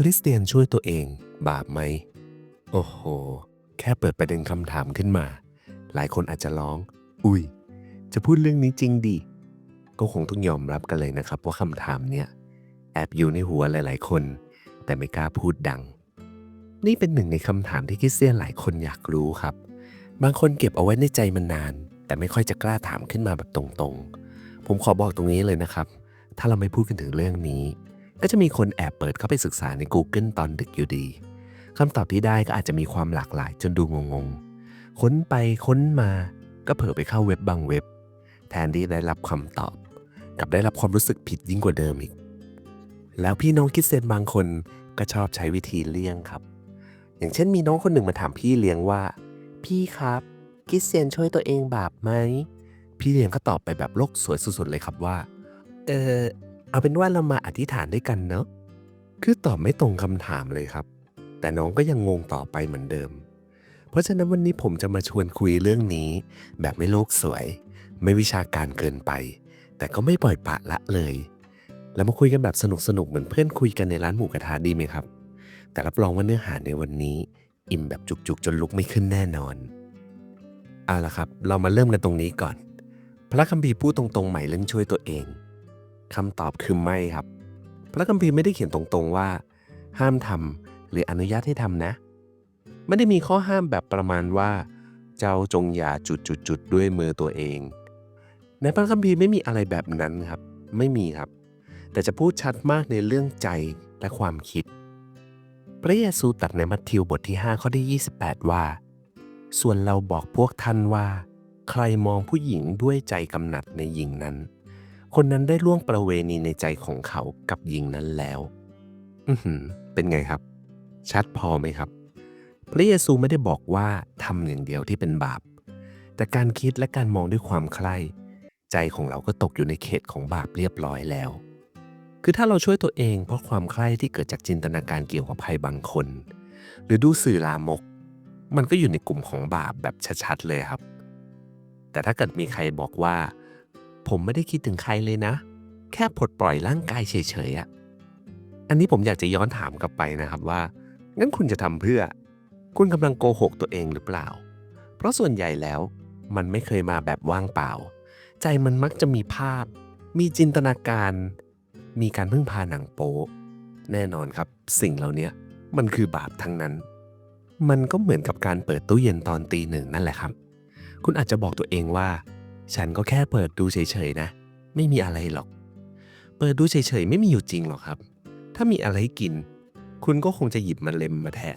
คริสเตียนช่วยตัวเอง บาปไหม โอ้โห แค่เปิดประเด็นคำถามขึ้นมา หลายคนอาจจะร้อง อุ้ย จะพูดเรื่องนี้จริงดิ ก็คงต้องยอมรับกันเลยนะครับว่าคำถามเนี่ยแอบอยู่ในหัวหลาย ๆ คน แต่ไม่กล้าพูดดัง นี่เป็นหนึ่งในคำถามที่คริสเตียนหลายคนอยากรู้ครับ บางคนเก็บเอาไว้ในใจมานาน แต่ไม่ค่อยจะกล้าถามขึ้นมาแบบตรงๆ ผมขอบอกตรงนี้เลยนะครับ ถ้าเราไม่พูดกันถึงเรื่องนี้ ก็จะมีคนแอบเปิดเข้าไปศึกษาใน Google ตอนดึกอยู่ดีคำตอบที่ได้ก็อาจจะมีความหลากหลายจนดูงงๆ ค้นไปค้นมาก็เผลอไปเข้าเว็บบางเว็บ แทนที่ได้รับคำตอบ กับได้รับความรู้สึกผิดยิ่งกว่าเดิมอีก แล้วพี่น้องคิดเซนบางคนก็ชอบใช้วิธีเลี่ยงครับ อย่างเช่นมีน้องคนหนึ่งมาถามพี่เลี้ยงว่า พี่ครับคริสเตียนช่วยตัวเองบาปไหม พี่เลี้ยงก็ตอบไปแบบโลกสวยสุดๆเลยครับว่า เออ เอาเป็นว่าเรามาอธิษฐานด้วยกันเนอะคือตอบไม่ตรงคำถามเลยครับ แต่น้องก็ยังงงต่อไปเหมือนเดิม เพราะฉะนั้นวันนี้ผมจะมาชวนคุยเรื่องนี้ แบบไม่โลกสวย ไม่วิชาการเกินไป แต่ก็ไม่ปล่อยปะละเลย แล้วมาคุยกันแบบสนุกๆเหมือนเพื่อนคุยกันในร้านหมูกระทะดีไหมครับ แต่รับรองว่าเนื้อหาในวันนี้ อิ่มแบบจุกๆ จนลุกไม่ขึ้นแน่นอน เอาละครับ เรามาเริ่มกันตรงนี้ก่อน พระคัมภีร์พูดตรงๆใหม่เรื่องช่วยตัวเอง คำตอบคือไม่ครับ พระคัมภีร์ไม่ได้เขียนตรงๆว่า ห้ามทำหรืออนุญาตให้ทำนะ ไม่ได้มีข้อห้ามแบบประมาณว่า เจ้าจงอย่าจุดๆด้วยมือตัวเอง ในพระคัมภีร์ไม่มีอะไรแบบนั้นครับ ไม่มีครับ แต่จะพูดชัดมากในเรื่องใจและความคิด พระเยซูตรัสในมัทธิวบทที่ 5 ข้อที่ 28 ว่า ส่วนเราบอกพวกท่านว่า ใครมองผู้หญิงด้วยใจกำหนัดในหญิงนั้น คนนั้นได้ล่วงประเวณีในใจของเขากับหญิงนั้นแล้ว อือหือ เป็นไงครับ ชัดพอไหมครับ พระเยซูไม่ได้บอกว่าทำอย่างเดียวที่เป็นบาป แต่การคิดและการมองด้วยความใคร่ ใจของเราก็ตกอยู่ในเขตของบาปเรียบร้อยแล้ว คือถ้าเราช่วยตัวเองเพราะความใคร่ที่เกิดจากจินตนาการเกี่ยวกับภัยบางคน หรือดูสื่อลามก มันก็อยู่ในกลุ่มของบาปแบบชัดๆเลยครับ แต่ถ้าเกิดมีใครบอกว่า ผมไม่ได้คิดถึงใครเลยนะ แค่ปลดปล่อยร่างกายเฉยๆอะอันนี้ผมอยากจะย้อนถามกลับไปนะครับว่า งั้นคุณจะทำเพื่อ คุณกำลังโกหกตัวเองหรือเปล่า เพราะส่วนใหญ่แล้ว มันไม่เคยมาแบบว่างเปล่า ใจมันมักจะมีภาพ มีจินตนาการ มีการพึ่งพาหนังโป๊แน่นอนครับ สิ่งเหล่านี้มันคือบาปทั้งนั้น มันก็เหมือนกับการเปิดตู้เย็นตอนตีหนึ่งนั่นแหละครับ คุณอาจจะบอกตัวเองว่า ฉันก็แค่เปิดดูเฉยๆนะ ไม่มีอะไรหรอก เปิดดูเฉยๆไม่มีอยู่จริงหรอกครับ ถ้ามีอะไรกิน คุณก็คงจะหยิบมาเล็มมาแทะ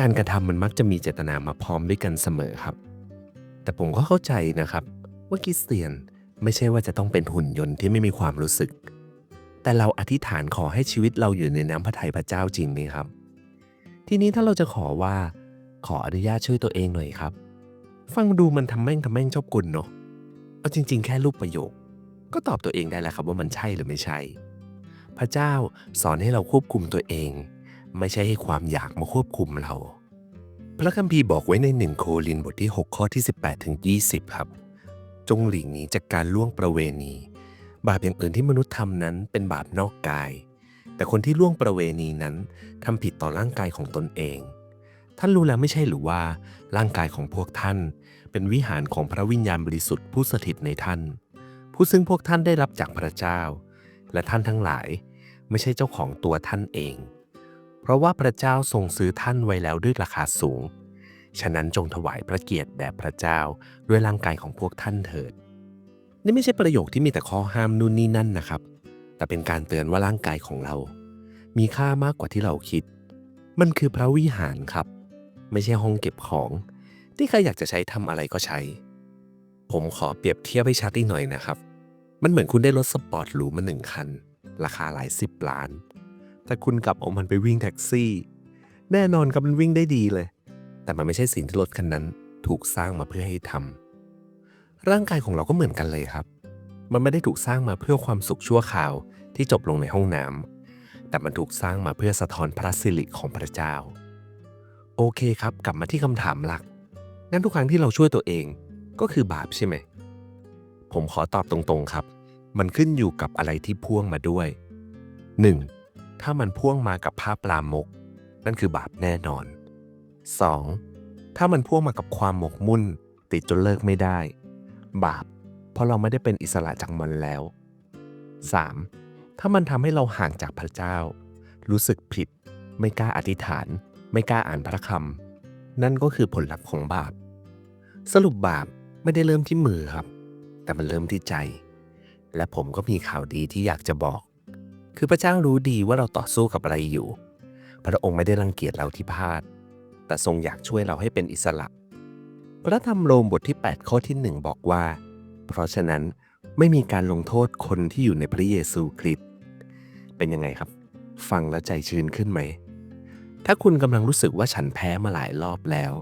การกระทำมันมักจะมีเจตนามาพร้อมด้วยกันเสมอครับ แต่ผมก็เข้าใจนะครับ ว่าคริสเตียนไม่ใช่ว่าจะต้องเป็นหุ่นยนต์ที่ไม่มีความรู้สึก แต่เราอธิษฐานขอให้ชีวิตเราอยู่ในน้ำพระทัยพระเจ้าจริงไหมครับ ทีนี้ถ้าเราจะขอว่าขออนุญาตช่วยตัวเองหน่อยครับ ฟังดูมันทำแม่งทำแม่งชอบกุลเนาะ เอาจริง ๆ แค่รูปประโยค ก็ตอบตัวเองได้แล้วครับว่ามันใช่หรือไม่ใช่ พระเจ้าสอนให้เราควบคุมตัวเอง ไม่ใช่ให้ความอยากมาควบคุมเรา พระคัมภีร์บอกไว้ในหนึ่งโครินบทที่ 6 ข้อที่ 18ถึง20 ครับ จงหลีกหนีจากการล่วงประเวณี บาปอย่างอื่นที่มนุษย์ทำนั้นเป็นบาปนอกกาย แต่คนที่ล่วงประเวณีนั้นทำผิดต่อร่างกายของตนเอง ท่านรู้แล้วไม่ใช่หรือว่า ร่างกายของพวกท่าน เป็นวิหารของพระวิญญาณบริสุทธิ์ผู้สถิตในท่าน ผู้ซึ่งพวกท่านได้รับจากพระเจ้า และท่านทั้งหลายไม่ใช่เจ้าของตัวท่านเอง เพราะว่าพระเจ้าทรงซื้อท่านไว้แล้วด้วยราคาสูง ฉะนั้นจงถวายพระเกียรติแด่พระเจ้าด้วยร่างกายของพวกท่านเถิด นี่ไม่ใช่ประโยคที่มีแต่ข้อห้ามนู่นนี่นั่นนะครับ แต่เป็นการเตือนว่าร่างกายของเรา มีค่ามากกว่าที่เราคิด มันคือพระวิหารครับ ไม่ใช่ห้องเก็บของ ที่ใครอยากจะใช้ทำอะไรก็ใช้ ผมขอเปรียบเทียบให้ชัดอีกหน่อยนะครับ มันเหมือนคุณได้รถสปอร์ตหรูมาหนึ่งคัน ราคาหลายสิบล้าน แต่คุณกลับเอามันไปวิ่งแท็กซี่ แน่นอนครับมันวิ่งได้ดีเลย แต่มันไม่ใช่สิ่งที่รถคันนั้นถูกสร้างมาเพื่อให้ทำร่างกายของเราก็เหมือนกันเลยครับ มันไม่ได้ถูกสร้างมาเพื่อความสุขชั่วคราวที่จบลงในห้องน้ำแต่มันถูกสร้างมาเพื่อสะท้อนพระสิริของพระเจ้า โอเคครับ กลับมาที่คำถามหลักงั้นทุกครั้งที่เราช่วยตัวเองก็คือบาปใช่ไหม ผมขอตอบตรงๆครับ มันขึ้นอยู่กับอะไรที่พ่วงมาด้วย 1. ถ้ามันพ่วงมากับภาพลามก นั่นคือบาปแน่นอน 2. ถ้ามันพ่วงมากับความหมกมุ่น ติดจนเลิกไม่ได้ บาป เพราะเราไม่ได้เป็นอิสระจากมันแล้ว 3. ถ้ามันทำให้เราห่างจากพระเจ้า รู้สึกผิด ไม่กล้าอธิษฐาน ไม่กล้าอ่านพระคำนั่นก็คือผลลัพธ์ของบาป สรุปบาปไม่ได้เริ่มที่มือครับ แต่มันเริ่มที่ใจ และผมก็มีข่าวดีที่อยากจะบอก คือพระเจ้ารู้ดีว่าเราต่อสู้กับอะไรอยู่ พระองค์ไม่ได้รังเกียจเราที่พลาด แต่ทรงอยากช่วยเราให้เป็นอิสระ พระธรรมโรมบทที่ 8 ข้อที่ 1 บอกว่า เพราะฉะนั้นไม่มีการลงโทษคนที่อยู่ในพระเยซูคริสต์เป็นยังไงครับ ฟังแล้วใจชื้นขึ้นไหม ถ้าคุณกำลังรู้สึกว่าฉันแพ้มาหลายรอบแล้ว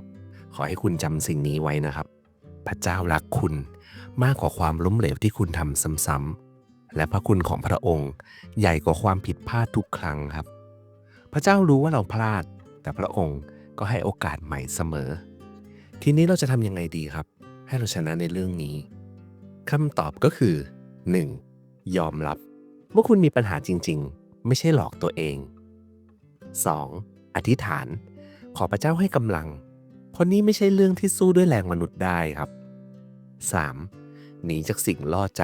ขอให้คุณจำสิ่งนี้ไว้นะครับ พระเจ้ารักคุณมากกว่าความล้มเหลวที่คุณทำซ้ำๆและพระคุณของพระองค์ใหญ่กว่าความผิดพลาดทุกครั้งครับ พระเจ้ารู้ว่าเราพลาด แต่พระองค์ก็ให้โอกาสใหม่เสมอ ทีนี้เราจะทำยังไงดีครับ ให้เราชนะในเรื่องนี้คำตอบก็คือ 1. ยอมรับว่าคุณมีปัญหาจริง ๆ ไม่ใช่หลอกตัวเอง 2. อธิษฐาน ขอพระเจ้าให้กำลัง เพราะนี่ไม่ใช่เรื่องที่สู้ด้วยแรงมนุษย์ได้ครับ 3. หนีจากสิ่งล่อใจ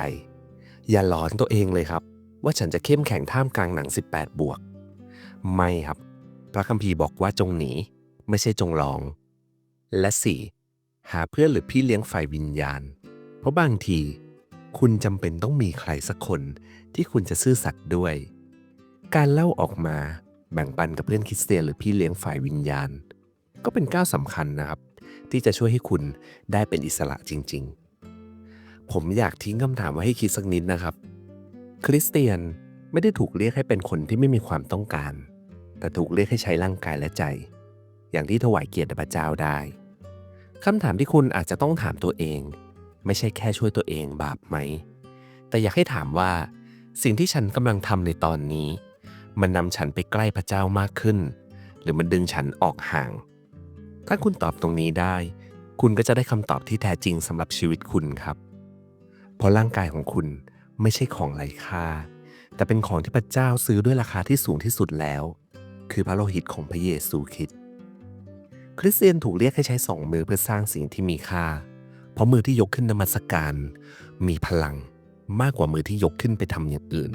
อย่าหลอนตัวเองเลยครับ ว่าฉันจะเข้มแข็งท่ามกลางหนัง 18 บวก ไม่ครับ พระคัมภีร์บอกว่าจงหนี ไม่ใช่จงลอง และ 4. หาเพื่อนหรือพี่เลี้ยงฝ่ายวิญญาณ เพราะบางที คุณจำเป็นต้องมีใครสักคนที่คุณจะซื่อสัตย์ด้วย การเล่าออกมา แบ่งปันกับเพื่อนคริสเตียนหรือพี่เลี้ยงฝ่ายวิญญาณ ก็เป็นก้าวสำคัญนะครับ ที่จะช่วยให้คุณได้เป็นอิสระจริง ๆ ผมอยากทิ้งคำถามไว้ให้คิดสักนิดนะครับ คริสเตียนไม่ได้ถูกเรียกให้เป็นคนที่ไม่มีความต้องการ แต่ถูกเรียกให้ใช้ร่างกายและใจ อย่างที่ถวายเกียรติพระเจ้าได้คำถามที่คุณอาจจะต้องถามตัวเอง ไม่ใช่แค่ช่วยตัวเองบาปไหม แต่อยากให้ถามว่าสิ่งที่ฉันกำลังทำในตอนนี้ มันนำฉันไปใกล้พระเจ้ามากขึ้น หรือมันดึงฉันออกห่าง ถ้าคุณตอบตรงนี้ได้ คุณก็จะได้คำตอบที่แท้จริงสำหรับชีวิตคุณครับ เพราะร่างกายของคุณไม่ใช่ของไร้ค่า แต่เป็นของที่พระเจ้าซื้อด้วยราคาที่สูงที่สุดแล้ว คือพระโลหิตของพระเยซูคริสต์คริสเตียนถูกเรียกให้ใช้สองมือเพื่อสร้างสิ่งที่มีค่า เพราะมือที่ยกขึ้นนมัสการ มีพลังมากกว่ามือที่ยกขึ้นไปทำอย่างอื่น